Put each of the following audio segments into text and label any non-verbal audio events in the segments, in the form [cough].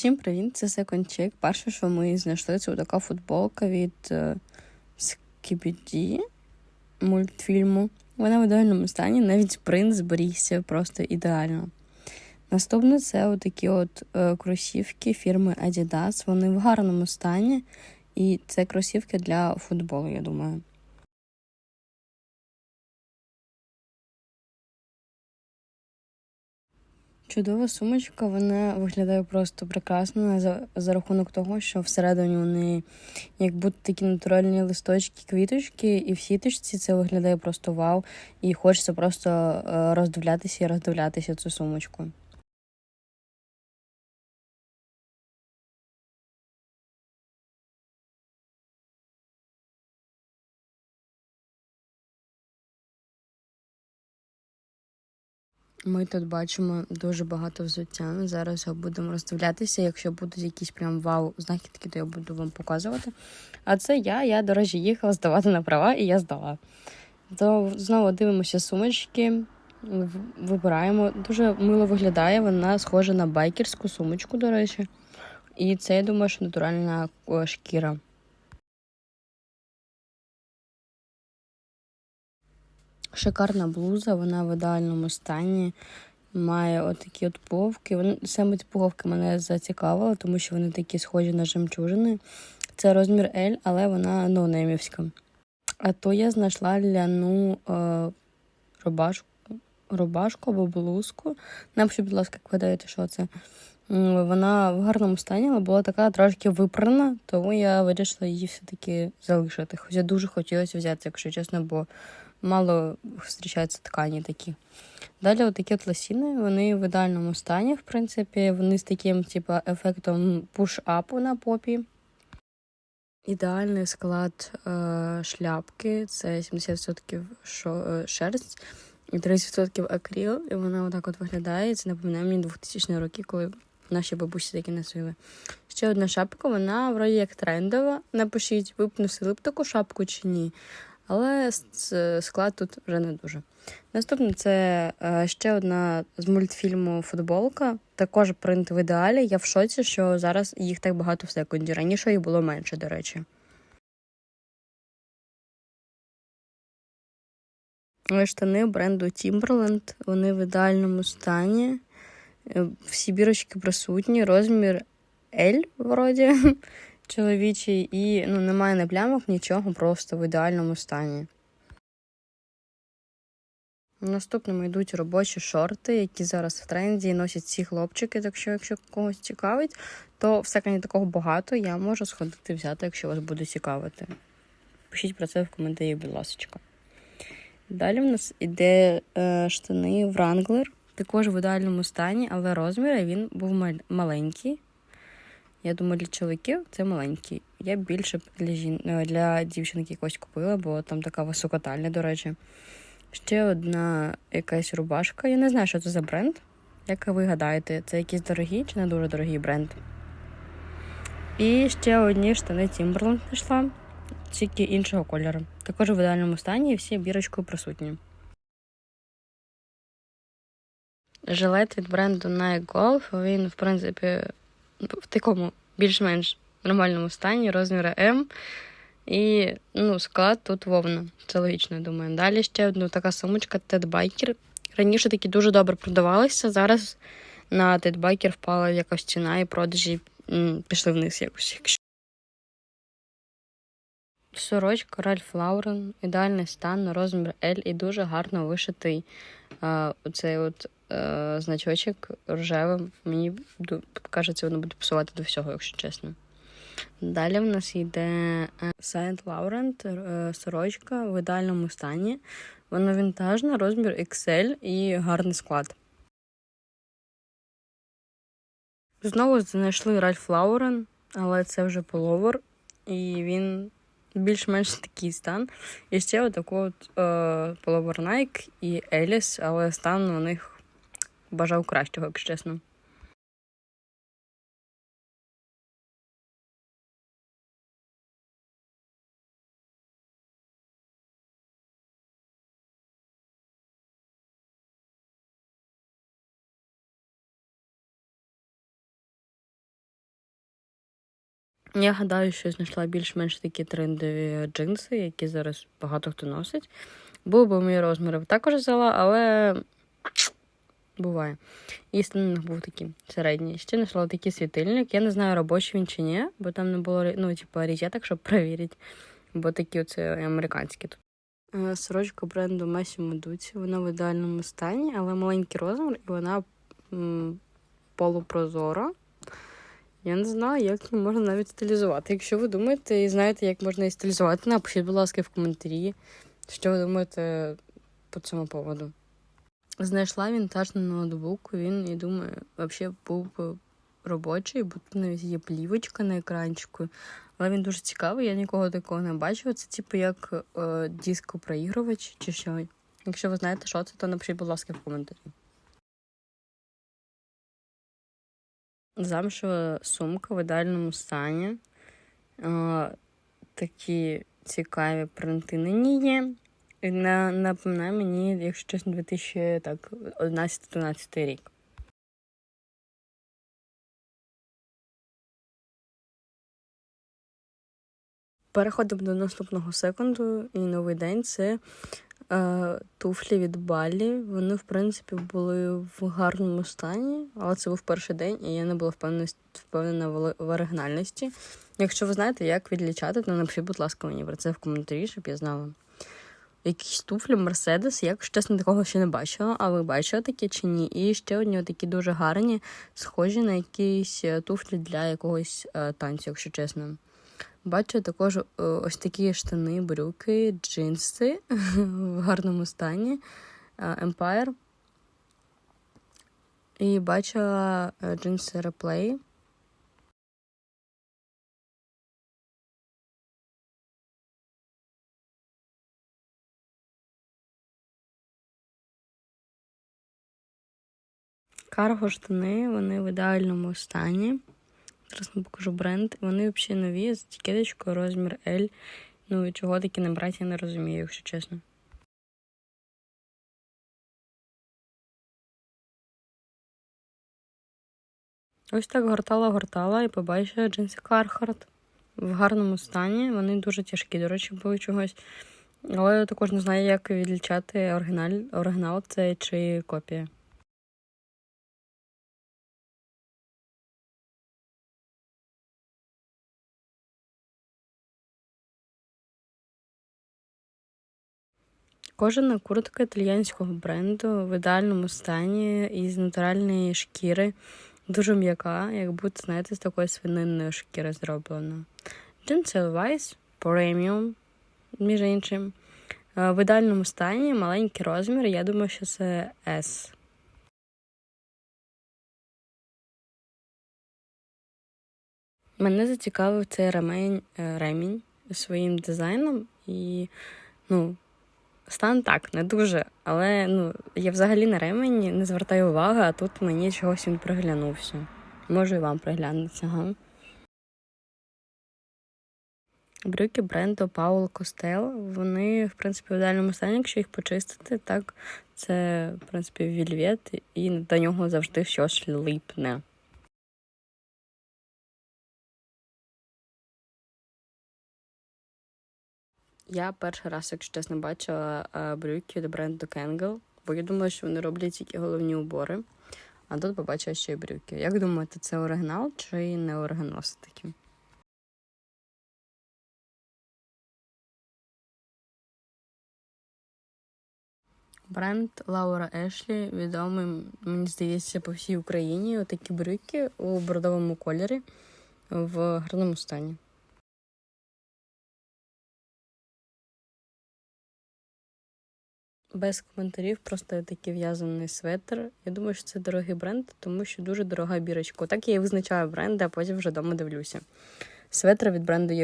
Всім привіт, це Second Check. Перше, що ми знайшли, це така футболка від е, Skibidi мультфільму. Вона в ідеальному стані, навіть принт зберігся просто ідеально. Наступне це отакі от е, кросівки фірми Adidas. Вони в гарному стані, і це кросівки для футболу, я думаю. Чудова сумочка, вона виглядає просто прекрасно за, за рахунок того, що всередині у неї як будто такі натуральні листочки, квіточки, і в сіточці це виглядає просто вау. І хочеться просто е, роздивлятися і роздивлятися цю сумочку. Ми тут бачимо дуже багато взуття. Зараз його будемо роздивлятися. Якщо будуть якісь прям вау знахідки, то я буду вам показувати. А це я. Я, до речі, їхала здавати на права, і я здала. То знову дивимося сумочки, вибираємо. Дуже мило виглядає. Вона схожа на байкерську сумочку, до речі. І це, я думаю, що натуральна шкіра. Шикарна блуза, вона в ідеальному стані. Має отакі от. Вони, саме ці пуговки мене зацікавили, тому що вони такі схожі на жемчужини. Це розмір L, але вона ноунеймівська. А то я знайшла ляну е, рубашку, рубашку або блузку. Напишіть, будь ласка, як ви даєте, що це. Вона в гарному стані, але була така трошки випрана, тому я вирішила її все-таки залишити. Хоча дуже хотілося взяти, якщо чесно, бо мало зустрічаються ткані такі. Далі отакі от лосіни, вони в ідеальному стані, в принципі, вони з таким типу, ефектом пуш-апу на попі. Ідеальний склад е, шляпки це 70% шо, е, шерсть і 30% акріл. І вона отак от виглядає. Це напоминає мені 2000 роки, коли наші бабусі такі носили. Ще одна шапка, вона вроді як трендова. Напишіть, ви б носили б таку шапку чи ні але склад тут вже не дуже. Наступне це е, ще одна з мультфільму Футболка. Також принт в ідеалі. Я в шоці, що зараз їх так багато в секунді. Раніше їх було менше, до речі. Штани бренду Timberland, вони в ідеальному стані. Е, всі бірочки присутні, розмір L вроді [laughs] чоловічий, і ну, немає не плямок, нічого, просто в ідеальному стані. Наступними йдуть робочі шорти, які зараз в тренді носять ці хлопчики. Так що, якщо когось цікавить, то не такого багато. Я можу сходити взяти, якщо вас буде цікавити. Пишіть про це в коментарі, будь ласка. Далі в нас іде е, штани Wrangler, також в ідеальному стані, але розмір він був маленький. Я думаю, для чоловіків це маленький. Я більше для жін... Е, для дівчинки якось купила, бо там така високотальна, до речі. Ще одна якась рубашка. Я не знаю, що це за бренд. Як ви гадаєте, це якийсь дорогий чи не дуже дорогий бренд? І ще одні штани Timberland знайшла, тільки іншого кольору. Також в ідеальному стані і всі бірочкою присутні. Жилет від бренду Nike Golf, він, в принципі, в такому більш-менш нормальному стані, розміра М. І ну, склад тут вовна. Це логічно, я думаю. Далі ще одна така сумочка Тедбайкер. Раніше такі дуже добре продавалися. Зараз на Тедбайкер впала якась ціна і продажі пішли вниз якось. Сорочка Ральф Лаурен, ідеальний стан, розмір L і дуже гарно вишитий оцей от а, значочок рожевим. Мені кажеться, воно буде пасувати до всього, якщо чесно. Далі в нас йде Saint Laurent е, сорочка в ідеальному стані. Вона вінтажна, розмір XL і гарний склад. Знову знайшли Ральф Лаурен, але це вже половер, і він більш-менш такий стан. І ще отаку от е, Pullover Nike і Еліс, але стан у них бажав кращого, якщо чесно. Я гадаю, що знайшла більш-менш такі трендові джинси, які зараз багато хто носить. Був би мій розмір, також взяла, але буває. І станок був такий середній. Ще знайшла такий світильник. Я не знаю, робочий він чи ні, бо там не було ну, типу, розеток, щоб перевірити. Бо такі оце американські тут. Е, Сорочка бренду Massimo Dutti, вона в ідеальному стані, але маленький розмір, і вона полупрозора. Я не знаю, як її можна навіть стилізувати. Якщо ви думаєте і знаєте, як можна її стилізувати, напишіть, будь ласка, в коментарі, що ви думаєте по цьому поводу. Знайшла вінтажний ноутбук, він, я думаю, взагалі був би робочий, бо тут навіть є плівочка на екранчику. Але він дуже цікавий, я нікого такого не бачила. Це типу як е, дископроігрувач чи що. Якщо ви знаєте, що це, то напишіть, будь ласка, в коментарі. Замшева сумка в ідеальному стані. Такі цікаві принти на ній є. Напоминає мені, якщо чесно, 2011-12 рік. Переходимо до наступного секунду, і новий день це туфлі від Балі. Вони, в принципі, були в гарному стані, але це був перший день, і я не була впевнена, в оригінальності. Якщо ви знаєте, як відлічати, то напишіть, будь ласка, мені про це в коментарі, щоб я знала. Якісь туфлі Мерседес, я, чесно, такого ще не бачила, а ви бачили такі чи ні? І ще одні такі дуже гарні, схожі на якісь е, туфлі для якогось е, танцю, якщо чесно. Бачу також е, ось такі штани, брюки, джинси [laughs] в гарному стані. е, Empire. І бачила е, джинси Replay. Карго штани, вони в ідеальному стані. Зараз вам покажу бренд. Вони взагалі нові з етикеточкою розмір L. Ну і чого такі не брати, я не розумію, якщо чесно. Ось так гортала-гортала і побачила джинси Carhartt в гарному стані. Вони дуже тяжкі, до речі, були чогось. Але я також не знаю, як відлічати оригінал, оригінал це чи копія. Кожана куртка італійського бренду в ідеальному стані із натуральної шкіри. Дуже м'яка, як будто, знаєте, з такої свининної шкіри зроблена. Джинси Levi's преміум, між іншим. Е, В ідеальному стані маленький розмір. Я думаю, що це S. Мене зацікавив цей ремень, е, ремінь своїм дизайном і, ну, стан так, не дуже. Але ну, я взагалі на ремені не звертаю уваги, а тут мені чогось він приглянувся. Може і вам приглянеться, га? Брюки бренду Paul Costel, вони, в принципі, в ідеальному стані, якщо їх почистити, так це, в принципі, вільвет, і до нього завжди щось липне. Я перший раз, якщо чесно, бачила е, брюки від бренду Kangol, бо я думала, що вони роблять тільки головні убори. А тут побачила ще й брюки. Як думаєте, це оригінал чи не оригінал все-таки? Бренд Лаура Ешлі відомий, мені здається, по всій Україні. Отакі брюки у бордовому кольорі в гарному стані. Без коментарів, просто такий в'язаний светр. Я думаю, що це дорогий бренд, тому що дуже дорога бірочка. Так я і визначаю бренди, а потім вже вдома дивлюся. Светр від бренду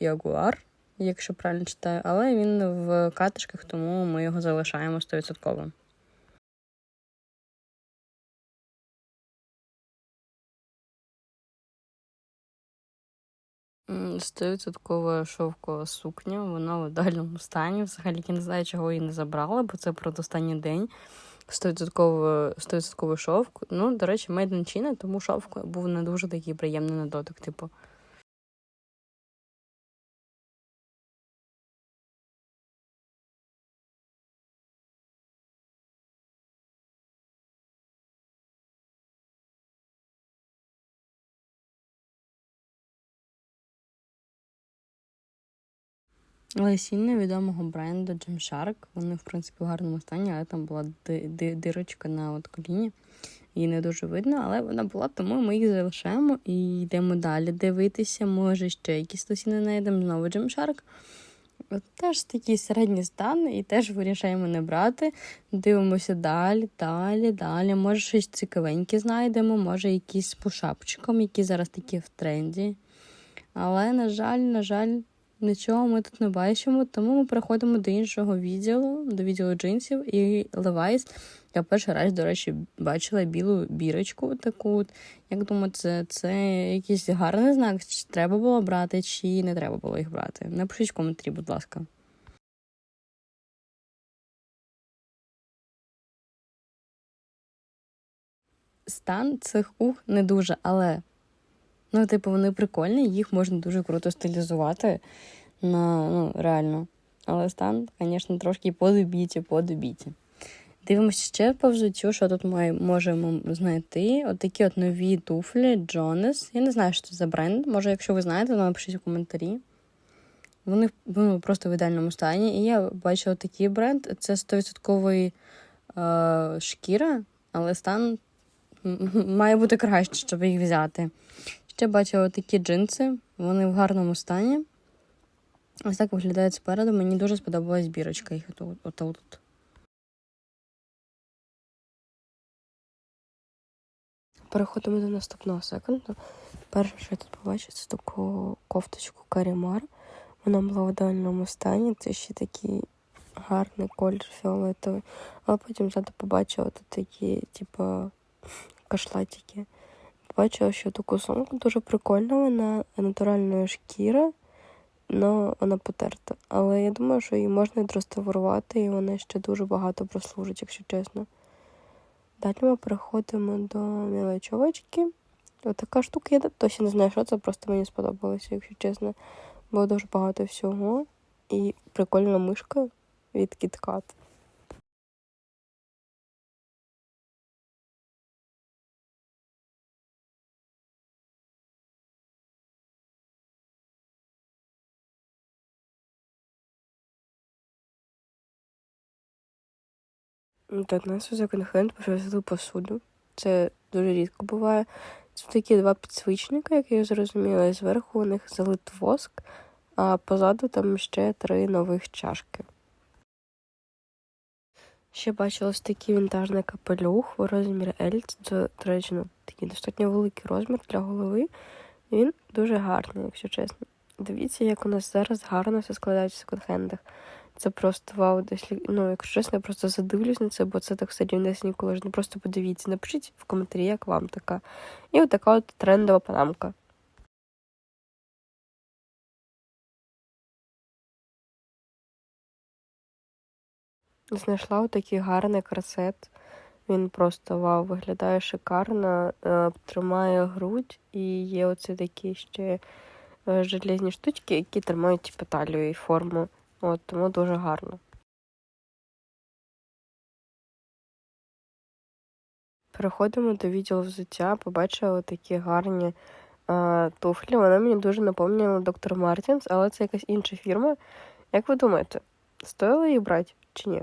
Jaguar, якщо правильно читаю, але він в катишках, тому ми його залишаємо 100%. Стовідсоткова шовкова сукня, вона в ідеальному стані. Взагалі я не знаю, чого її не забрала, бо це про останній день. Стовідсотковий шовк. Ну, до речі, made in China, тому шовк був не дуже такий приємний на дотик. Типу, Лосіння відомого бренду Gymshark. Вони, в принципі, в гарному стані, але там була ди- ди- дирочка на от коліні. Її не дуже видно, але вона була, тому ми їх залишаємо і йдемо далі дивитися. Може, ще якісь лосіни знайдемо. Знову Gymshark. От Теж такий середній стан, і теж вирішаємо не брати. Дивимося далі, далі, далі. Може, щось цікавеньке знайдемо, може, якісь по шапочкам, які зараз такі в тренді. Але, на жаль, на жаль, нічого ми тут не бачимо, тому ми переходимо до іншого відділу, до відділу джинсів і Levi's. Я перший раз, до речі, бачила білу бірочку таку. Як думаєте, це, це якийсь гарний знак? Чи треба було брати, чи не треба було їх брати? Напишіть в коментарі, будь ласка. Стан цих ух не дуже, але ну, типу, вони прикольні, їх можна дуже круто стилізувати на ну, реально. Але стан, звісно, трошки подобіті, подобіті. Дивимося ще по взуттю, що тут ми можемо знайти. От такі от нові туфлі Jonas. Я не знаю, що це за бренд. Може, якщо ви знаєте, то напишіть у коментарі. Вони ну, просто в ідеальному стані. І я бачила такий бренд. Це 100% е, шкіра, але стан має бути краще, щоб їх взяти. Ще бачила такі джинси, вони в гарному стані. Ось так виглядають спереду. Мені дуже сподобалась бірочка їх отут. Переходимо до наступного секунду. Перше, що я тут побачила, це таку кофточку Карімар. Вона була в ідеальному стані. Це ще такий гарний колір фіолетовий. Але потім ззаду побачила тут такі, типу, кашлатики. Побачила, що таку сумку дуже прикольна, вона натуральної шкіри, але вона потерта. Але я думаю, що її можна відреставрувати, і вона ще дуже багато прослужить, якщо чесно. Далі ми переходимо до мілочовочки. Отака штука, я досі не знаю, що це, просто мені сподобалося, якщо чесно. Було дуже багато всього. І прикольна мишка від KitKat. До нас у секонд-хенд привезли посуду. Це дуже рідко буває. Це такі два підсвічника, як я зрозуміла, і зверху у них залит воск, а позаду там ще три нових чашки. Ще бачила ось такий вінтажний капелюх у розмірі L. Це, до речі, ну, такий достатньо великий розмір для голови. Він дуже гарний, якщо чесно. Дивіться, як у нас зараз гарно все складається в секонд-хендах. Це просто вау, десь ну, якщо чесно, я просто задивлюсь на це, бо це так все ніколи ж. Ну просто подивіться, напишіть в коментарі, як вам така. І от така от трендова панамка. Знайшла отакий гарний красет. Він просто вау, виглядає шикарно, е, тримає грудь і є оці такі ще е, железні штучки, які тримають типу, талію і форму. От, тому дуже гарно. Переходимо до відділу взуття. Побачила такі гарні е, туфлі. Вони мені дуже напомнили доктор Мартінс, але це якась інша фірма. Як ви думаєте, стоїло їх брати чи ні?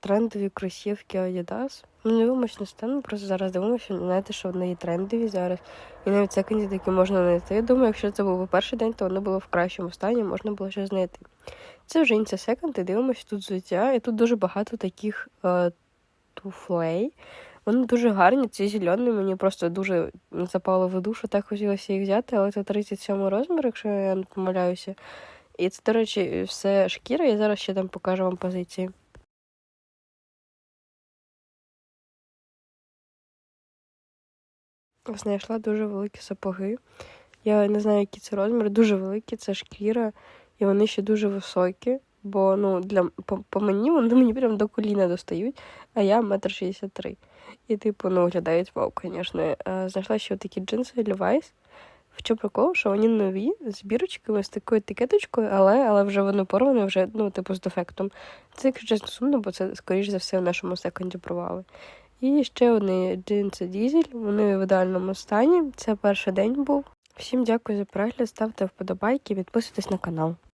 Трендові кросівки Adidas. Ну, не дивимося на стан, просто зараз дивимося, знаєте, що вони є трендові зараз. І навіть секунді такі можна знайти. Я думаю, якщо це був перший день, то вони були в кращому стані, можна було щось знайти. Це вже інця секонд, і дивимося тут взуття. І тут дуже багато таких е, туфлей. Вони дуже гарні, ці зелені, мені просто дуже запало в душу, так хотілося їх взяти, але це 37 розмір, якщо я не помиляюся. І це, до речі, все шкіра, я зараз ще там покажу вам позиції. Знайшла дуже великі сапоги. Я не знаю, які це розміри, дуже великі, це шкіра, і вони ще дуже високі, бо ну, для, по, по мені вони мені прям до коліна достають, а я метр шістдесят три. І, типу, ну, виглядають вау, звісно. Знайшла ще такі джинси Levi's. Чому прикол, що вони нові, з бірочками, з такою етикеточкою, але але вже воно порване, вже, ну, типу, з дефектом. Це, якщо чесно, сумно, бо це, скоріш за все, в нашому секунді провали. І ще одні джинси дізель. Вони в ідеальному стані. Це перший день був. Всім дякую за перегляд, ставте вподобайки, підписуйтесь на канал.